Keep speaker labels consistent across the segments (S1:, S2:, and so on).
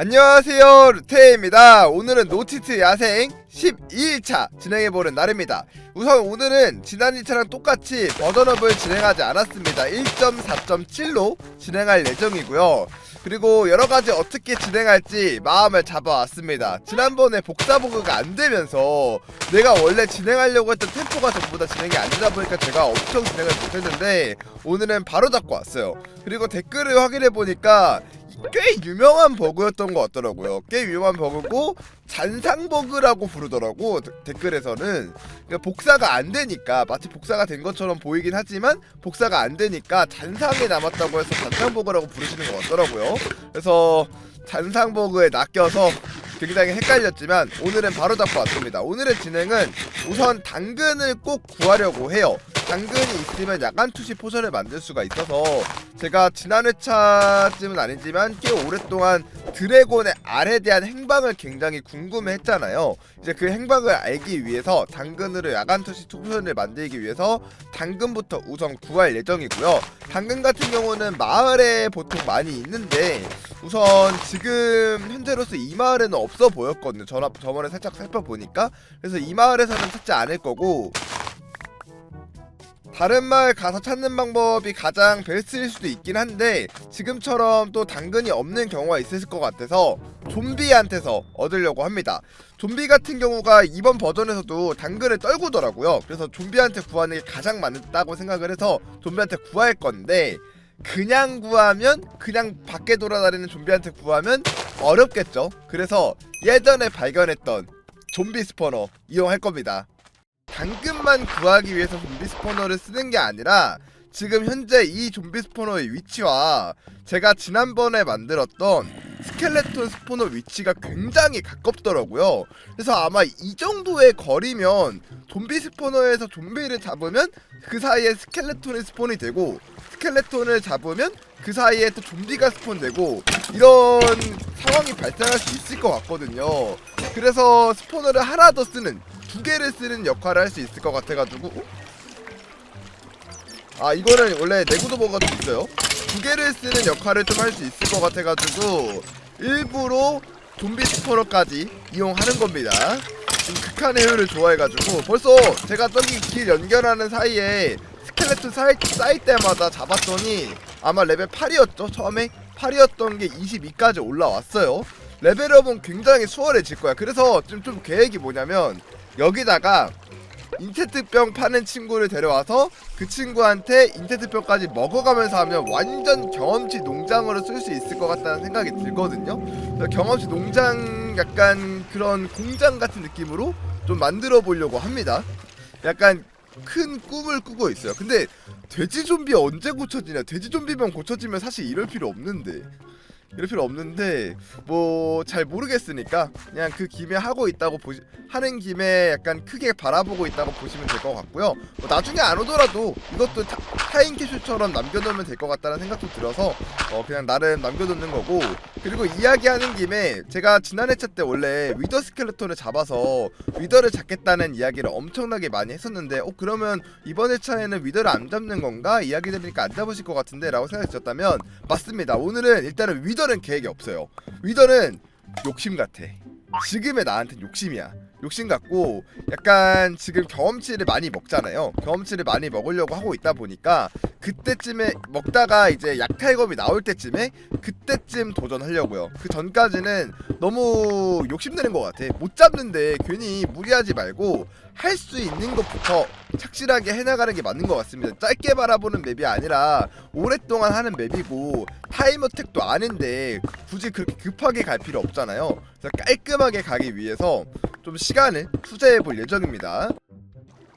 S1: 안녕하세요 루테입니다. 오늘은 노티트 야생 12일차 진행해보는 날입니다. 우선 오늘은 지난 2차랑 똑같이 버전업을 진행하지 않았습니다. 1.4.7로 진행할 예정이고요. 그리고 여러가지 어떻게 진행할지 마음을 잡아왔습니다. 지난번에 복사보그가 안되면서 내가 원래 진행하려고 했던 템포가 전부 다 진행이 안 되다 보니까 제가 엄청 진행을 못했는데 오늘은 바로 잡고 왔어요. 그리고 댓글을 확인해보니까 꽤 유명한 버그였던 것 같더라고요. 꽤 유명한 버그고 잔상 버그라고 부르더라고 데- 댓글에서는 그러니까 복사가 안 되니까 마치 복사가 된 것처럼 보이긴 하지만 복사가 안 되니까 잔상이 남았다고 해서 잔상 버그라고 부르시는 것 같더라고요. 그래서 잔상 버그에 낚여서 굉장히 헷갈렸지만 오늘은 바로 잡고 왔습니다. 오늘의 진행은 우선 당근을 꼭 구하려고 해요. 당근이 있으면 야간 투시 포션을 만들 수가 있어서 제가 지난 회차쯤은 아니지만 꽤 오랫동안 드래곤의 알에 대한 행방을 굉장히 궁금해 했잖아요. 이제 그 행방을 알기 위해서 당근으로 야간 투시 포션을 만들기 위해서 당근부터 우선 구할 예정이고요. 당근 같은 경우는 마을에 보통 많이 있는데 우선 지금 현재로서 이 마을에는 없어 보였거든요. 저번에 살짝 살펴보니까 그래서 이 마을에서는 찾지 않을 거고 다른 마을 가서 찾는 방법이 가장 베스트일 수도 있긴 한데 지금처럼 또 당근이 없는 경우가 있을 것 같아서 좀비한테서 얻으려고 합니다. 좀비 같은 경우가 이번 버전에서도 당근을 떨구더라고요. 그래서 좀비한테 구하는 게 가장 맞다고 생각을 해서 좀비한테 구할 건데 그냥 구하면 그냥 밖에 돌아다니는 좀비한테 구하면 어렵겠죠. 그래서 예전에 발견했던 좀비 스포너 이용할 겁니다. 당근만 구하기 위해서 좀비 스포너를 쓰는 게 아니라 지금 현재 이 좀비 스포너의 위치와 제가 지난번에 만들었던 스켈레톤 스포너 위치가 굉장히 가깝더라고요. 그래서 아마 이 정도의 거리면 좀비 스포너에서 좀비를 잡으면 그 사이에 스켈레톤이 스폰이 되고 스켈레톤을 잡으면 그 사이에 또 좀비가 스폰되고 이런 상황이 발생할 수 있을 것 같거든요. 그래서 스포너를 하나 더 쓰는 두 개를 쓰는 역할을 할 수 있을 것 같아가지고 어? 아 이거는 원래 내구도 버거가 좀 있어요. 두 개를 쓰는 역할을 좀 할 수 있을 것 같아가지고 일부러 좀비 스포너까지 이용하는 겁니다. 좀 극한의 효율을 좋아해가지고 벌써 제가 저기 길 연결하는 사이에 스켈레톤 쌓일, 쌓일 때마다 잡았더니 아마 레벨 8이었죠 처음에 8이었던 게 22까지 올라왔어요 레벨업은 굉장히 수월해질 거야 그래서 지금 좀 계획이 뭐냐면 여기다가 인체트병 파는 친구를 데려와서 그 친구한테 인체트병까지 먹어가면서 하면 완전 경험치 농장으로 쓸 수 있을 것 같다는 생각이 들거든요. 경험치 농장 약간 그런 공장 같은 느낌으로 좀 만들어 보려고 합니다. 약간 큰 꿈을 꾸고 있어요. 근데 돼지 좀비 언제 고쳐지냐? 돼지 좀비만 고쳐지면 사실 이럴 필요 없는데. 이럴 필요 없는데 뭐 잘 모르겠으니까 그냥 그 김에 하고 있다고 보시 하는 김에 약간 크게 바라보고 있다고 보시면 될 것 같고요. 뭐 나중에 안 오더라도 이것도 타, 타임 캐슈처럼 남겨놓으면 될 것 같다는 생각도 들어서 어 그냥 나름 남겨놓는 거고. 그리고 이야기하는 김에 제가 지난 회차 때 원래 위더 스켈레톤을 잡아서 위더를 잡겠다는 이야기를 엄청나게 많이 했었는데 어 그러면 이번 회차에는 위더를 안 잡는 건가? 이야기 들으니까 안 잡으실 것 같은데 라고 생각이 드셨다면 맞습니다. 오늘은 일단은 위더 는 계획이 없어요. 위더는 욕심 같아. 지금의 나한테 욕심이야. 욕심 같고 약간 지금 경험치를 많이 먹잖아요. 경험치를 많이 먹으려고 하고 있다 보니까 그때쯤에 먹다가 이제 약탈검이 나올 때쯤에 그때쯤 도전하려고요. 그 전까지는 너무 욕심내는 것 같아. 못 잡는데 괜히 무리하지 말고 할 수 있는 것부터 착실하게 해나가는 게 맞는 것 같습니다 짧게 바라보는 맵이 아니라 오랫동안 하는 맵이고 타임 어택도 아닌데 굳이 그렇게 급하게 갈 필요 없잖아요 그래서 깔끔하게 가기 위해서 좀 시간을 투자해 볼 예정입니다.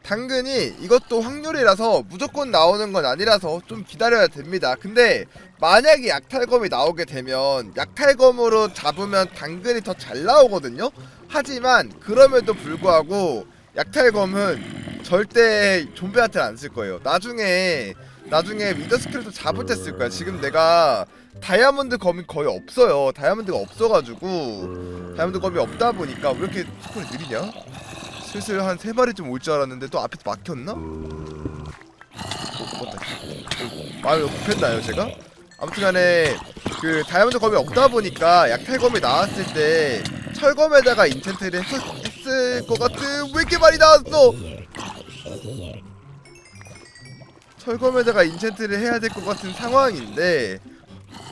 S1: 당근이 이것도 확률이라서 무조건 나오는 건 아니라서 좀 기다려야 됩니다. 근데 만약에 약탈검이 나오게 되면 약탈검으로 잡으면 당근이 더 잘 나오거든요. 하지만 그럼에도 불구하고 약탈검은 절대 좀비한테는 안 쓸 거예요. 나중에 나중에 미더 스킬도 잡을 때 쓸 거야. 지금 내가 다이아몬드 검이 거의 없어요. 다이아몬드가 없어가지고 다이아몬드 검이 없다 보니까 왜 이렇게 스폰이 느리냐? 슬슬 한 세 마리쯤 올 줄 알았는데 또 앞에서 막혔나? 어. 마음이 급했나요 제가? 아무튼간에 그 다이아몬드 검이 없다 보니까 약탈검이 나왔을 때 철검에다가 인챈트를 했, 했을 것 같은 왜 이렇게 많이 나왔어? 철검에다가 인챈트를 해야 될 것 같은 상황인데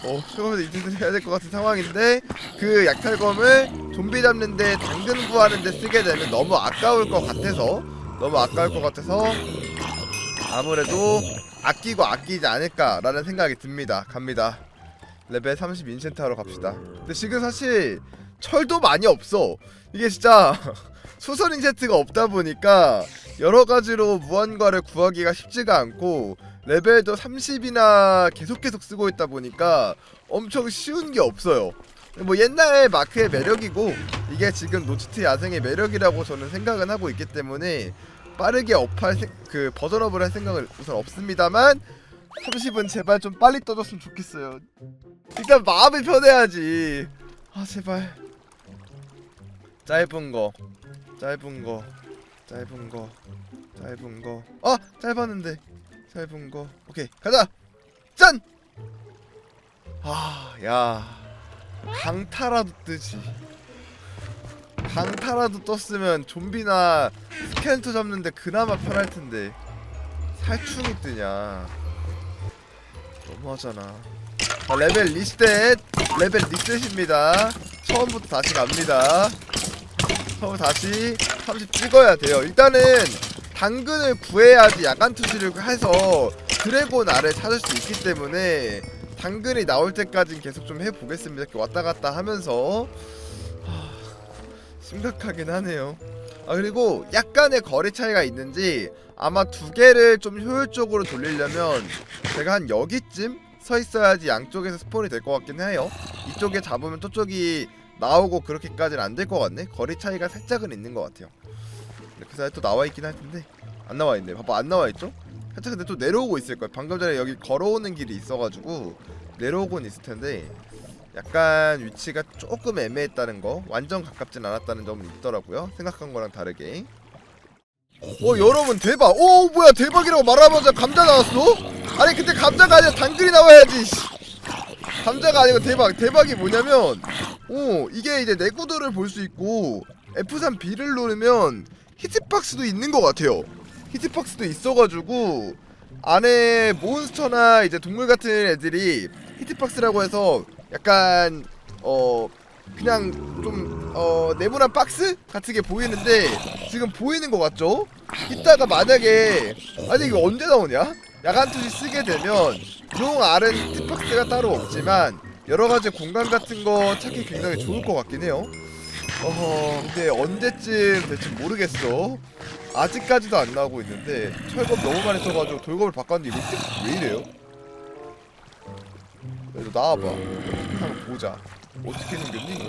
S1: 어 철검에다 인챈트를 해야 될 것 같은 상황인데 그 약탈검을 좀비 잡는데 당근 구하는데 쓰게 되면 너무 아까울 것 같아서 너무 아까울 것 같아서 아무래도 아끼고 아끼지 않을까라는 생각이 듭니다. 갑니다. 레벨 30 인챈트 하러 갑시다. 근데 지금 사실 철도 많이 없어. 이게 진짜 수선 인챈트가 없다 보니까 여러 가지로 무한과를 구하기가 쉽지가 않고 레벨도 30이나 계속 계속 쓰고 있다 보니까 엄청 쉬운 게 없어요. 뭐 옛날 마크의 매력이고 이게 지금 노치트 야생의 매력이라고 저는 생각은 하고 있기 때문에 빠르게 업할 생, 그 버전업을 할 생각은 우선 없습니다만 30은 제발 좀 빨리 떠줬으면 좋겠어요. 일단 마음이 편해야지. 아 제발. 짧은 거, 짧은 거, 짧은 거, 짧은 거. 아 짧았는데 짧은 거. 오케이 가자. 짠. 아 야. 강타라도 뜨지. 강타라도 떴으면 좀비나 스켈레터 잡는데 그나마 편할 텐데 살충이 뜨냐 너무하잖아 자, 레벨 리셋 레벨 리셋입니다 처음부터 다시 갑니다 다시 30 찍어야 돼요. 일단은 당근을 구해야지 야간 투시를 해서 드래곤 알을 찾을 수 있기 때문에 당근이 나올 때까진 계속 좀 해보겠습니다. 이렇게 왔다 갔다 하면서. 하, 심각하긴 하네요. 아 그리고 약간의 거리 차이가 있는지 아마 두 개를 좀 효율적으로 돌리려면 제가 한 여기쯤 서 있어야지 양쪽에서 스폰이 될 것 같긴 해요. 이쪽에 잡으면 저쪽이 나오고 그렇게까지는 안 될 것 같네. 거리 차이가 살짝은 있는 것 같아요. 그 사이에 또 나와 있긴 할 텐데 안 나와 있네. 봐봐 안 나와 있죠? 살짝 근데 또 내려오고 있을 거예요. 방금 전에 여기 걸어오는 길이 있어가지고 내려오곤 있을 텐데 약간 위치가 조금 애매했다는 거 완전 가깝진 않았다는 점은 있더라고요 생각한 거랑 다르게 어 여러분 대박 오 뭐야 대박이라고 말하자마자 감자 나왔어? 아니 근데 감자가 아니라 당근이 나와야지 씨. 감자가 아니고 대박 대박이 뭐냐면 오 이게 이제 내구도를 볼 수 있고 F3B를 누르면 히트박스도 있는 것 같아요 히트박스도 있어가지고 안에 몬스터나 이제 동물 같은 애들이 히트박스라고 해서 약간 어 그냥 좀 어 네모난 박스 같은 게 보이는데 지금 보이는 것 같죠? 이따가 만약에 아니 이거 언제 나오냐? 야간 투시 쓰게 되면 용 알은 히트박스가 따로 없지만 여러 가지 공간 같은 거 찾기 굉장히 좋을 것 같긴 해요. 어허 근데 언제쯤 될지 모르겠어. 아직까지도 안 나오고 있는데 철검 너무 많이 써가지고 돌검을 바꿨는데 이거 왜 이래요? 그래도 나와봐 한번 보자 어떻게 생겼니?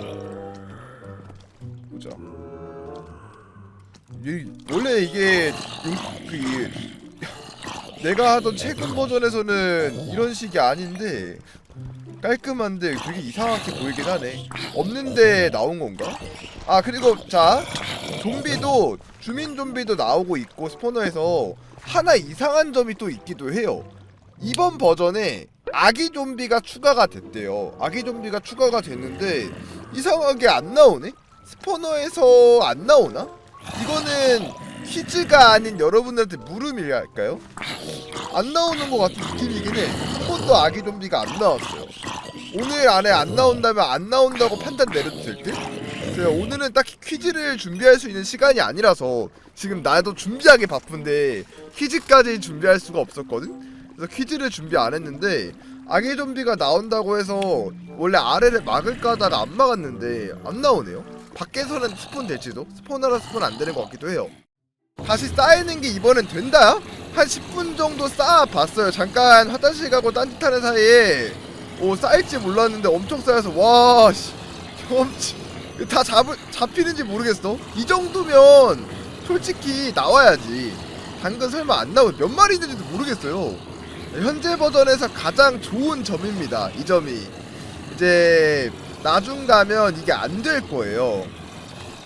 S1: 보자 이, 원래 이게 용- 그 이- 내가 하던 최근 버전에서는 이런 식이 아닌데 깔끔한데 되게 이상하게 보이긴 하네 없는데 나온 건가? 아 그리고 자 좀비도 주민 좀비도 나오고 있고 스포너에서 하나 이상한 점이 또 있기도 해요 이번 버전에 아기 좀비가 추가가 됐대요. 아기 좀비가 추가가 됐는데 이상하게 안 나오네? 스포너에서 안 나오나? 이거는 퀴즈가 아닌 여러분들한테 물음이랄까요? 안 나오는 것 같은 느낌이긴 해. 한 번도 아기 좀비가 안 나왔어요. 오늘 안에 안 나온다면 안 나온다고 판단 내려도 될 듯? 제가 오늘은 딱히 퀴즈를 준비할 수 있는 시간이 아니라서 지금 나도 준비하기 바쁜데 퀴즈까지 준비할 수가 없었거든? 그래서 퀴즈를 준비 안 했는데 아기 좀비가 나온다고 해서 원래 아래를 막을까 하다가 안 막았는데 안 나오네요. 밖에서는 스폰 될지도 스폰하라 스폰 안 되는 것 같기도 해요. 다시 쌓이는 게 이번엔 된다? 한 10분 정도 쌓아봤어요. 잠깐 화장실 가고 딴짓하는 사이에 오 쌓일지 몰랐는데 엄청 쌓여서 와씨 경험치 다 잡을 잡히는지 모르겠어. 이 정도면 솔직히 나와야지. 당근 설마 안 나올 몇 마리 있는지도 모르겠어요. 현재 버전에서 가장 좋은 점입니다. 이 점이 이제 나중 가면 이게 안 될 거예요.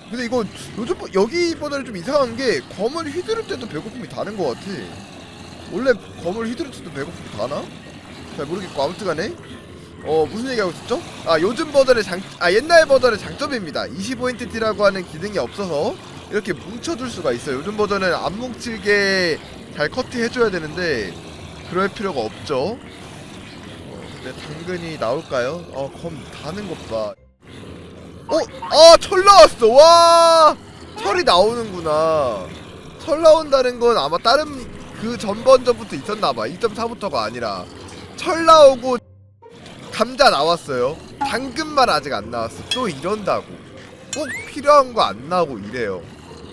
S1: 근데 이거 요즘 버- 여기 버전이 좀 이상한 게 검을 휘두를 때도 배고픔이 다른 것 같아. 원래 검을 휘두를 때도 배고픔이 다나? 잘 모르겠고 아무튼간에 어 무슨 얘기하고 있었죠? 아 요즘 버전의 장, 아 옛날 버전의 장점입니다. 25인티티라고 하는 기능이 없어서 이렇게 뭉쳐줄 수가 있어요. 요즘 버전은 안 뭉치게 잘 커트해줘야 되는데 그럴 필요가 없죠. 어, 근데 당근이 나올까요? 어검 다는 것 봐. 어, 아 철 나왔어. 와, 철이 나오는구나. 철 나온다는 건 아마 다른 그 전번전부터 있었나봐. 2.4부터가 아니라 철 나오고 감자 나왔어요. 당근만 아직 안 나왔어. 또 이런다고. 꼭 필요한 거 안 나오고 이래요.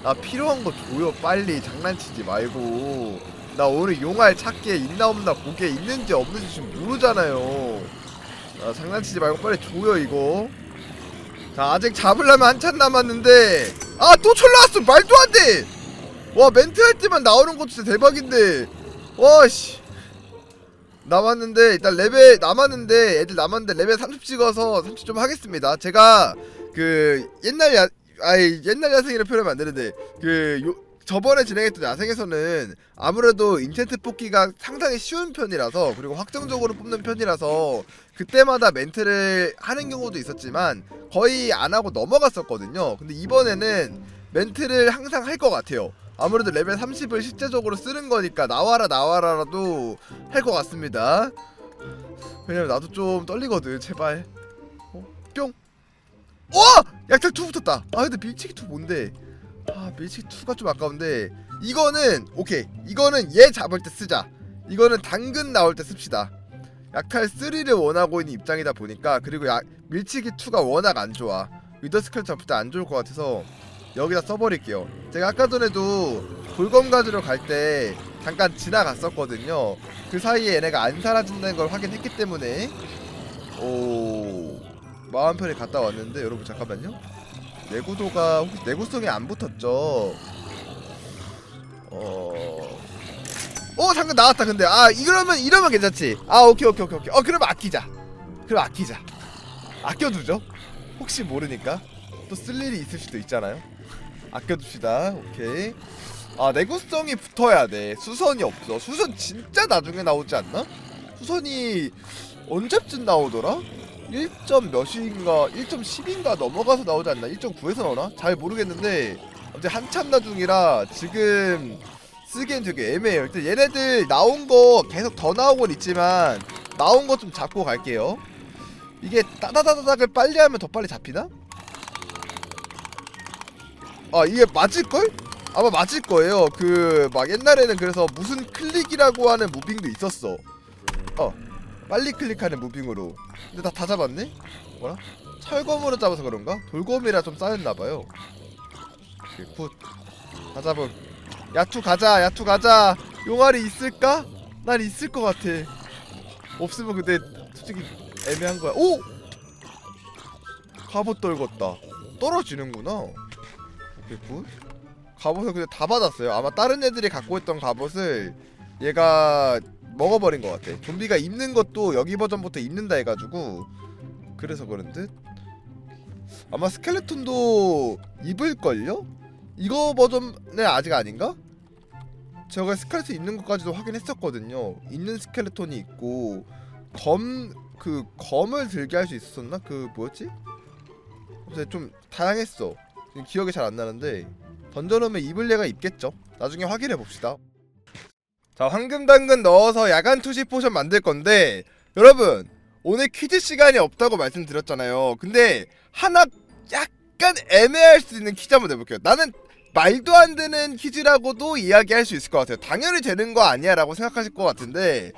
S1: 아 필요한 거 줘요 빨리 장난치지 말고 나 오늘 용알 찾기에 있나 없나 고기에 있는지 없는지 지금 모르잖아요 아 장난치지 말고 빨리 줘요 이거 자 아직 잡으려면 한참 남았는데 아 또 철 나왔어. 말도 안돼. 와 멘트 할 때만 나오는 것도 진짜 대박인데. 와씨. 남았는데 일단 레벨 남았는데 애들 남았는데 레벨 30 찍어서 30 좀 하겠습니다. 제가 그 옛날 야 아이 옛날 야생이라 표현하면 안 되는데 그 요, 저번에 진행했던 야생에서는 아무래도 인챈트 뽑기가 상당히 쉬운 편이라서 그리고 확정적으로 뽑는 편이라서 그때마다 멘트를 하는 경우도 있었지만 거의 안 하고 넘어갔었거든요. 근데 이번에는 멘트를 항상 할 것 같아요. 아무래도 레벨 30을 실제적으로 쓰는 거니까 나와라 나와라라도 할 것 같습니다. 왜냐면 나도 좀 떨리거든. 제발. 어? 뿅. 와! 약탈 2 붙었다. 아 근데 밀치기 2 뭔데? 아 밀치기 2가 좀 아까운데 이거는 오케이. 이거는 얘 잡을 때 쓰자. 이거는 당근 나올 때 씁시다. 약탈 3를 원하고 있는 입장이다 보니까 그리고 야, 밀치기 2가 워낙 안 좋아. 위더스칼 잡을 때 안 좋을 것 같아서 여기다 써버릴게요. 제가 아까 전에도 돌검 가지러 갈 때 잠깐 지나갔었거든요. 그 사이에 얘네가 안 사라진다는 걸 확인했기 때문에 오 마음 편히 갔다 왔는데 여러분 잠깐만요. 내구도가 혹시 내구성이 안 붙었죠? 어. 어 잠깐 나왔다 근데. 아 이러면 이러면 괜찮지. 아 오케이 오케이 오케이 오케이. 어 그럼 아끼자. 그럼 아끼자. 아껴두죠? 혹시 모르니까. 또 쓸 일이 있을 수도 있잖아요. 아껴둡시다. 오케이. 아 내구성이 붙어야 돼. 수선이 없어. 수선 진짜 나중에 나오지 않나? 수선이 언제쯤 나오더라 1점 몇인가 1.10인가 넘어가서 나오지 않나? 1.9에서 나오나? 잘 모르겠는데 아무튼 한참 나중이라 지금 쓰기엔 되게 애매해요. 일단 얘네들 나온 거 계속 더 나오곤 있지만 나온 거 좀 잡고 갈게요. 이게 따다다닥을 빨리 하면 더 빨리 잡히나? 아 이게 맞을걸? 아마 맞을 거예요. 그 막 옛날에는 그래서 무슨 클릭이라고 하는 무빙도 있었어. 어 빨리 클릭하는 무빙으로. 근데 나다 잡았네? 뭐라? 철검으로 잡아서 그런가? 돌검이라 좀 쌓였나봐요. 굿다 잡음. 야투 가자 야투 가자. 용알이 있을까? 난 있을 것 같아. 없으면 근데 솔직히 애매한 거야. 오! 갑옷 떨궜다. 떨어지는구나. 오케이 굿. 갑옷을 근데 다 받았어요. 아마 다른 애들이 갖고 있던 갑옷을 얘가 먹어버린 것 같아 좀비가 입는 것도 여기 버전부터 입는다 해가지고 그래서 그런 듯 아마 스켈레톤도 입을걸요? 이거 버전은 아직 아닌가? 제가 스켈레톤 있는 것까지도 확인했었거든요. 있는 스켈레톤이 있고 검 그 검을 들게 할 수 있었나? 그 뭐였지? 아무튼 좀 다양했어. 기억이 잘 안 나는데 던져놓으면 입을 얘가 입겠죠. 나중에 확인해 봅시다. 자 황금 당근 넣어서 야간 투시 포션 만들 건데 여러분 오늘 퀴즈 시간이 없다고 말씀드렸잖아요. 근데 하나 약간 애매할 수 있는 퀴즈 한번 내볼게요. 나는 말도 안 되는 퀴즈라고도 이야기할 수 있을 것 같아요. 당연히 되는 거 아니야 라고 생각하실 것 같은데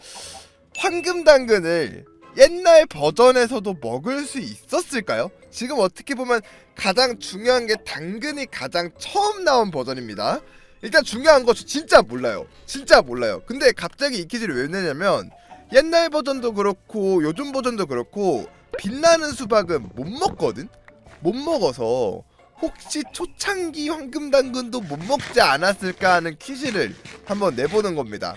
S1: 황금 당근을 옛날 버전에서도 먹을 수 있었을까요? 지금 어떻게 보면 가장 중요한 게 당근이 가장 처음 나온 버전입니다. 일단 중요한 거저 진짜 몰라요. 진짜 몰라요. 근데 갑자기 이 퀴즈를 왜 내냐면 옛날 버전도 그렇고 요즘 버전도 그렇고 빛나는 수박은 못 먹거든. 못 먹어서 혹시 초창기 황금 당근도 못 먹지 않았을까 하는 퀴즈를 한번 내보는 겁니다.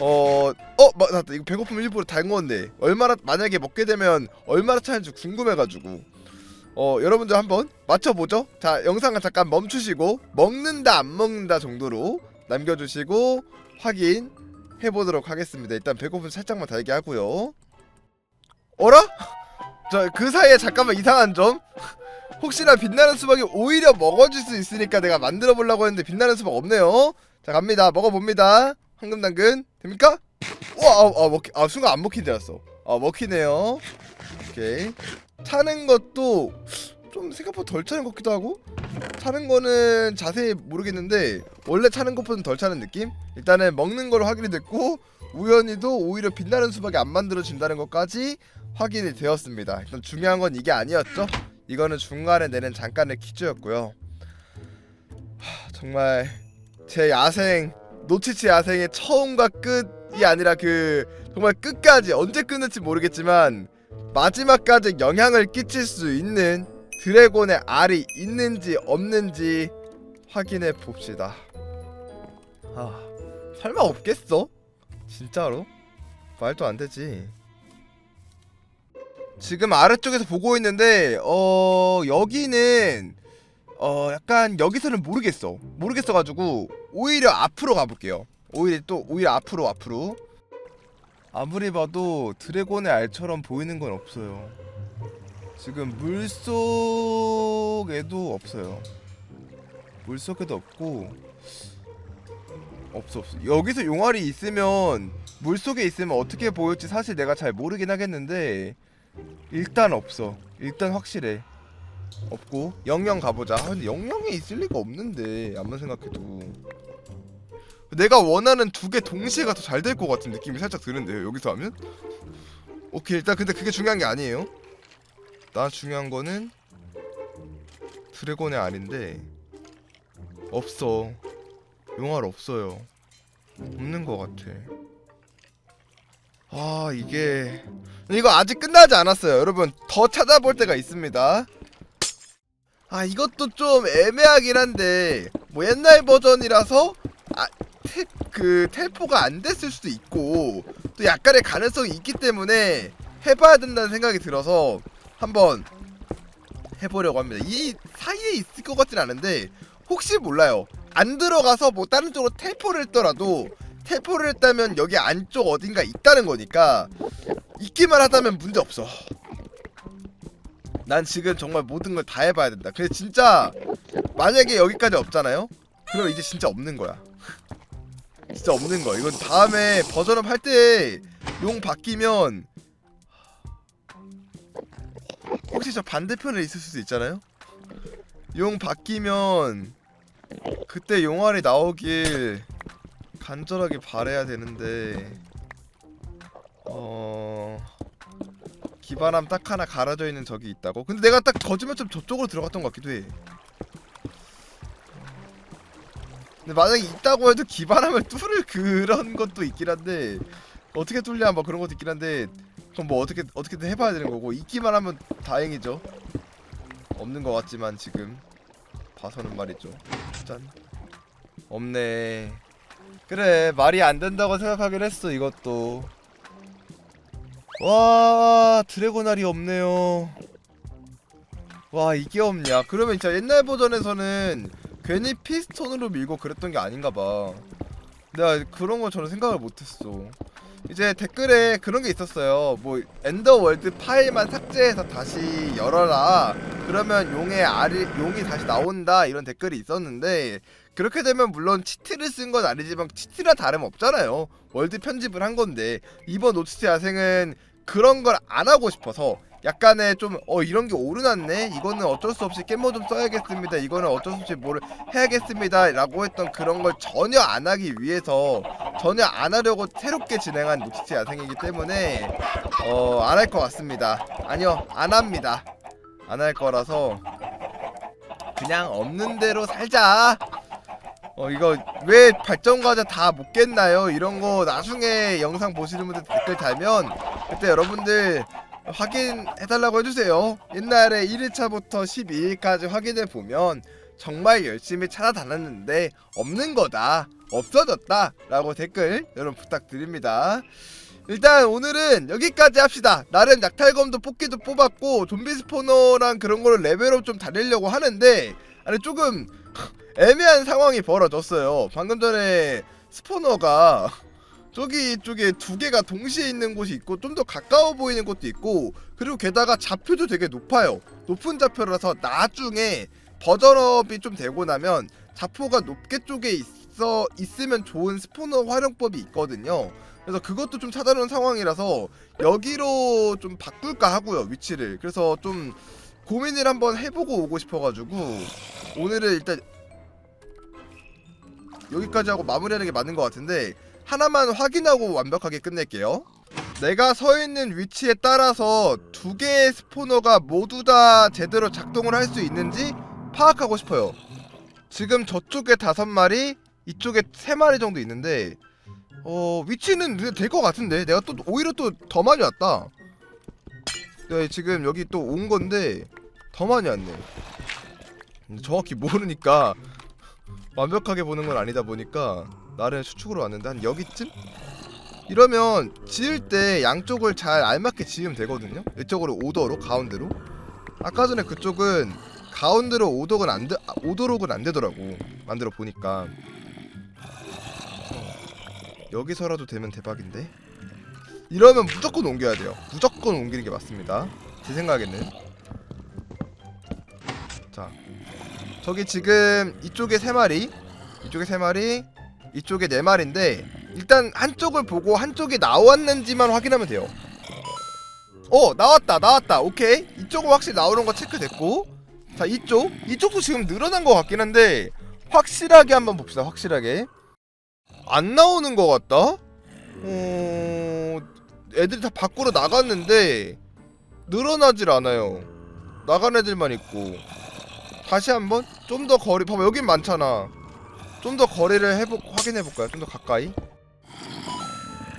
S1: 어, 어, 맞다. 이거 배고프면 일부러 달건데 얼마나 만약에 먹게 되면 얼마나 차는지 궁금해가지고 어 여러분들 한번 맞춰보죠. 자 영상을 잠깐 멈추시고 먹는다 안 먹는다 정도로 남겨주시고 확인 해보도록 하겠습니다. 일단 배고픔 살짝만 달게 하고요. 어라? 저 그 사이에 잠깐만 이상한 점. 혹시나 빛나는 수박이 오히려 먹어줄 수 있으니까 내가 만들어 보려고 했는데 빛나는 수박 없네요. 자 갑니다. 먹어봅니다. 황금 당근 됩니까? 우와 아, 아 먹히 아 순간 안 먹힌 줄 알았어. 아 먹히네요. 오케이. 차는 것도 좀 생각보다 덜 차는 것 같기도 하고 차는 거는 자세히 모르겠는데 원래 차는 것보다는 덜 차는 느낌? 일단은 먹는 걸로 확인이 됐고 우연히도 오히려 빛나는 수박이 안 만들어진다는 것까지 확인이 되었습니다. 일단 중요한 건 이게 아니었죠. 이거는 중간에 내는 잠깐의 퀴즈였고요. 하, 정말 제 야생 노치치 야생의 처음과 끝이 아니라 그 정말 끝까지 언제 끝날지 모르겠지만 마지막까지 영향을 끼칠 수 있는 드래곤의 알이 있는지 없는지 확인해 봅시다. 아, 설마 없겠어? 진짜로? 말도 안 되지. 지금 아래쪽에서 보고 있는데 어 여기는 어 약간 여기서는 모르겠어. 모르겠어 가지고 오히려 앞으로 가볼게요. 오히려 또 오히려 앞으로 앞으로. 아무리 봐도 드래곤의 알처럼 보이는 건 없어요. 지금 물 속에도 없어요. 물 속에도 없고 없어 없어. 여기서 용알이 있으면 물 속에 있으면 어떻게 보일지 사실 내가 잘 모르긴 하겠는데 일단 없어. 일단 확실해. 없고 영영 가보자. 아, 근데 영영이 있을 리가 없는데 아무리 생각해도 내가 원하는 두 개 동시에 가도 잘될 것 같은 느낌이 살짝 드는데요. 여기서 하면 오케이 일단 근데 그게 중요한 게 아니에요. 나 중요한 거는 드래곤의 알인데 없어. 용알 없어요. 없는 것 같아. 아 이게 이거 아직 끝나지 않았어요. 여러분 더 찾아볼 때가 있습니다. 아 이것도 좀 애매하긴 한데 뭐 옛날 버전이라서 아, 테, 그 텔포가 안 됐을 수도 있고 또 약간의 가능성이 있기 때문에 해봐야 된다는 생각이 들어서 한번 해보려고 합니다. 이 사이에 있을 것 같진 않은데 혹시 몰라요. 안 들어가서 뭐 다른 쪽으로 텔포를 했더라도 텔포를 했다면 여기 안쪽 어딘가 있다는 거니까 있기만 하다면 문제 없어. 난 지금 정말 모든 걸 다 해봐야 된다. 근데 진짜 만약에 여기까지 없잖아요? 그럼 이제 진짜 없는 거야. 진짜 없는 거. 이건 다음에 버전업 할 때 용 바뀌면 혹시 저 반대편에 있을 수도 있잖아요. 용 바뀌면 그때 용알이 나오길 간절하게 바래야 되는데 어 기반함 딱 하나 갈아져 있는 적이 있다고? 근데 내가 딱 거짓말처럼 저쪽으로 들어갔던 것 같기도 해. 근데 만약에 있다고 해도 기반함을 뚫을 그런 것도 있긴 한데 어떻게 뚫냐 뭐 그런 것도 있긴 한데 그럼 뭐 어떻게 어떻게든 해봐야 되는 거고 있기만 하면 다행이죠. 없는 것 같지만 지금 봐서는 말이죠. 짠. 없네. 그래 말이 안 된다고 생각하긴 했어 이것도. 와 드래곤알이 없네요. 와 이게 없냐? 그러면 진짜 옛날 버전에서는 괜히 피스톤으로 밀고 그랬던 게 아닌가 봐. 내가 그런 거 저는 생각을 못했어. 이제 댓글에 그런 게 있었어요. 뭐 엔더월드 파일만 삭제해서 다시 열어라. 그러면 용의 알이 용이 다시 나온다 이런 댓글이 있었는데 그렇게 되면 물론 치트를 쓴 건 아니지만 치트랑 다름 없잖아요. 월드 편집을 한 건데 이번 노치트 야생은 그런 걸 안 하고 싶어서 약간의 좀 어 이런 게 오르났네? 이거는 어쩔 수 없이 깻모 좀 써야겠습니다. 이거는 어쩔 수 없이 뭘 해야겠습니다. 라고 했던 그런 걸 전혀 안 하기 위해서 전혀 안 하려고 새롭게 진행한 노티스 야생이기 때문에 어 안 할 것 같습니다. 아니요 안 합니다. 안 할 거라서 그냥 없는 대로 살자. 어 이거 왜 발전 과자 다 못 깼나요? 이런 거 나중에 영상 보시는 분들 댓글 달면 그때 여러분들 확인해달라고 해주세요. 옛날에 1일차부터 12일까지 확인해 보면 정말 열심히 찾아다녔는데 없는 거다, 없어졌다 라고 댓글 여러분 부탁드립니다. 일단 오늘은 여기까지 합시다. 나름 약탈검도 뽑기도 뽑았고 좀비 스포너랑 그런 거를 레벨업 좀 다니려고 하는데 아니 조금 애매한 상황이 벌어졌어요. 방금 전에 스포너가 저기 쪽에 두 개가 동시에 있는 곳이 있고 좀 더 가까워 보이는 곳도 있고 그리고 게다가 좌표도 되게 높아요. 높은 좌표라서 나중에 버전업이 좀 되고 나면 좌표가 높게 쪽에 있어 있으면 좋은 스포너 활용법이 있거든요. 그래서 그것도 좀 찾아놓은 상황이라서 여기로 좀 바꿀까 하고요 위치를. 그래서 좀 고민을 한번 해보고 오고 싶어가지고 오늘은 일단 여기까지 하고 마무리하는 게 맞는 것 같은데 하나만 확인하고 완벽하게 끝낼게요. 내가 서 있는 위치에 따라서 두 개의 스포너가 모두 다 제대로 작동을 할 수 있는지 파악하고 싶어요. 지금 저쪽에 다섯 마리, 이쪽에 세 마리 정도 있는데 어 위치는 될 것 같은데 내가 또 오히려 또 더 많이 왔다. 네, 지금 여기 또 온 건데 더 많이 왔네. 정확히 모르니까 완벽하게 보는 건 아니다 보니까 나름 수축으로 왔는데 한 여기쯤? 이러면 지을 때 양쪽을 잘 알맞게 지으면 되거든요. 이쪽으로 오더로 가운데로. 아까 전에 그쪽은 가운데로 오덕은 안 돼, 아, 오도록은 안 되더라고. 만들어 보니까. 여기서라도 되면 대박인데. 이러면 무조건 옮겨야 돼요. 무조건 옮기는 게 맞습니다. 제 생각에는. 자, 저기 지금 이쪽에 세 마리, 이쪽에 세 마리, 이쪽에 네 마리인데 일단 한쪽을 보고 한쪽이 나왔는지만 확인하면 돼요. 어 나왔다 나왔다 오케이 이쪽은 확실히 나오는 거 체크됐고 자 이쪽 이쪽도 지금 늘어난 것 같긴 한데 확실하게 한번 봅시다 확실하게 안 나오는 것 같다. 어 애들이 다 밖으로 나갔는데 늘어나질 않아요. 나간 애들만 있고 다시 한번 좀 더 거리 봐봐 여긴 많잖아. 좀 더 거리를 해보 확인해 볼까요? 좀 더 가까이.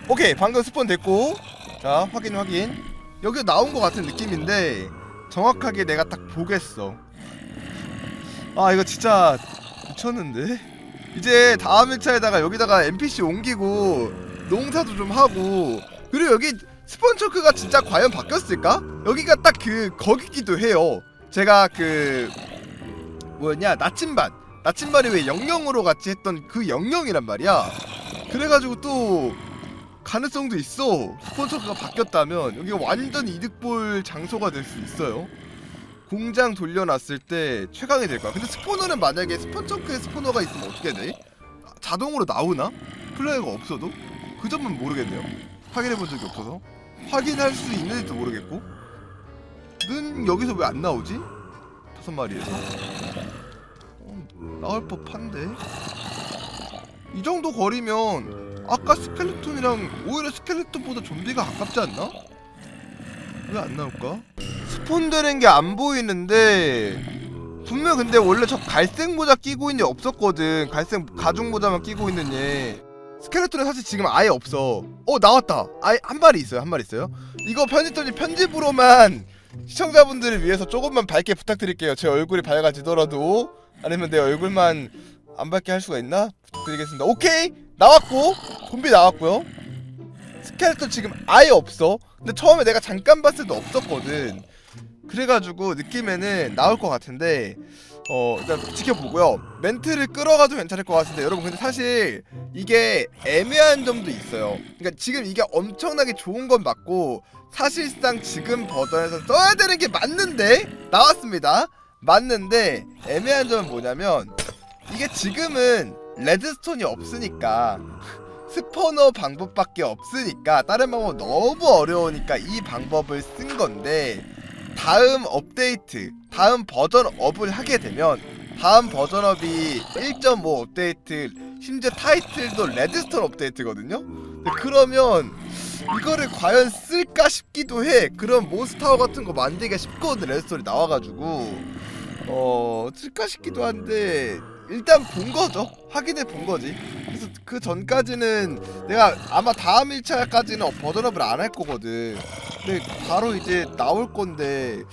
S1: 오케이 방금 스폰 됐고 자 확인 확인 여기 나온 것 같은 느낌인데 정확하게 내가 딱 보겠어. 아 이거 진짜 미쳤는데 이제 다음 1차에다가 여기다가 NPC 옮기고 농사도 좀 하고 그리고 여기 스폰 초크가 진짜 과연 바뀌었을까? 여기가 딱 그 거기기도 해요. 제가 그 뭐였냐 나침반 나침반이 왜 영영으로 같이 했던 그 영영이란 말이야. 그래가지고 또 가능성도 있어. 스폰서가 바뀌었다면 여기가 완전 이득 볼 장소가 될 수 있어요. 공장 돌려놨을 때 최강이 될 거야. 근데 스포너는 만약에 스폰처크에 스포너가 있으면 어떻게 돼? 자동으로 나오나? 플레이어가 없어도? 그 점은 모르겠네요. 확인해 본 적이 없어서. 확인할 수 있는지도 모르겠고. 는 여기서 왜 안 나오지? 다섯 마리에서. 어, 나올 법한데. 이 정도 거리면 아까 스켈레톤이랑 오히려 스켈레톤보다 좀비가 가깝지 않나? 왜 안 나올까? 스폰되는 게 안 보이는데 분명 근데 원래 저 갈색 모자 끼고 있는 애 없었거든. 갈색 가죽 모자만 끼고 있는 얘 스켈레톤은 사실 지금 아예 없어. 어 나왔다. 아예 한 마리 있어요. 한 마리 있어요. 이거 편집점이 편집으로만 시청자분들을 위해서 조금만 밝게 부탁드릴게요. 제 얼굴이 밝아지더라도 아니면 내 얼굴만 안 밝게 할 수가 있나? 부탁드리겠습니다. 오케이! 나왔고 좀비 나왔고요. 스켈레톤 지금 아예 없어. 근데 처음에 내가 잠깐 봤을 때 없었거든. 그래가지고 느낌에는 나올 것 같은데 어 일단 지켜보고요. 멘트를 끌어가도 괜찮을 것 같은데 여러분 근데 사실 이게 애매한 점도 있어요. 그러니까 지금 이게 엄청나게 좋은 건 맞고 사실상 지금 버전에서 써야 되는 게 맞는데 나왔습니다 맞는데 애매한 점은 뭐냐면 이게 지금은 레드스톤이 없으니까 스포너 방법밖에 없으니까 다른 방법 너무 어려우니까 이 방법을 쓴 건데 다음 업데이트 다음 버전 업을 하게 되면 다음 버전업이 1.5 업데이트 심지어 타이틀도 레드스톤 업데이트거든요? 그러면 이거를 과연 쓸까 싶기도 해. 그런 몬스타워 같은 거 만들기가 쉽거든 레드스톤이 나와가지고 어 쓸까 싶기도 한데 일단 본 거죠. 확인해 본 거지. 그래서 그 전까지는 내가 아마 다음 1차까지는 버전업을 안 할 거거든. 근데 바로 이제 나올 건데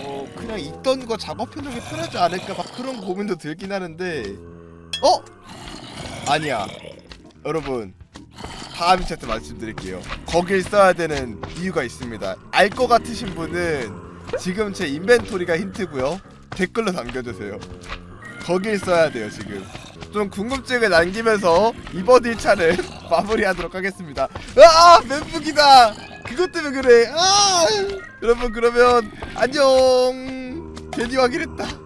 S1: 어 그냥 있던 거 작업해놓은 게 편하지 않을까 막 그런 고민도 들긴 하는데. 어? 아니야. 여러분 다음 2차 때 말씀드릴게요. 거길 써야 되는 이유가 있습니다. 알것 같으신 분은 지금 제 인벤토리가 힌트고요. 댓글로 남겨주세요. 거길 써야 돼요 지금. 좀 궁금증을 남기면서 이번 1차를 마무리하도록 하겠습니다. 아 멘붕이다! 그것 때문에 그래. 아! 여러분 그러면 안녕! 괜히 확인했다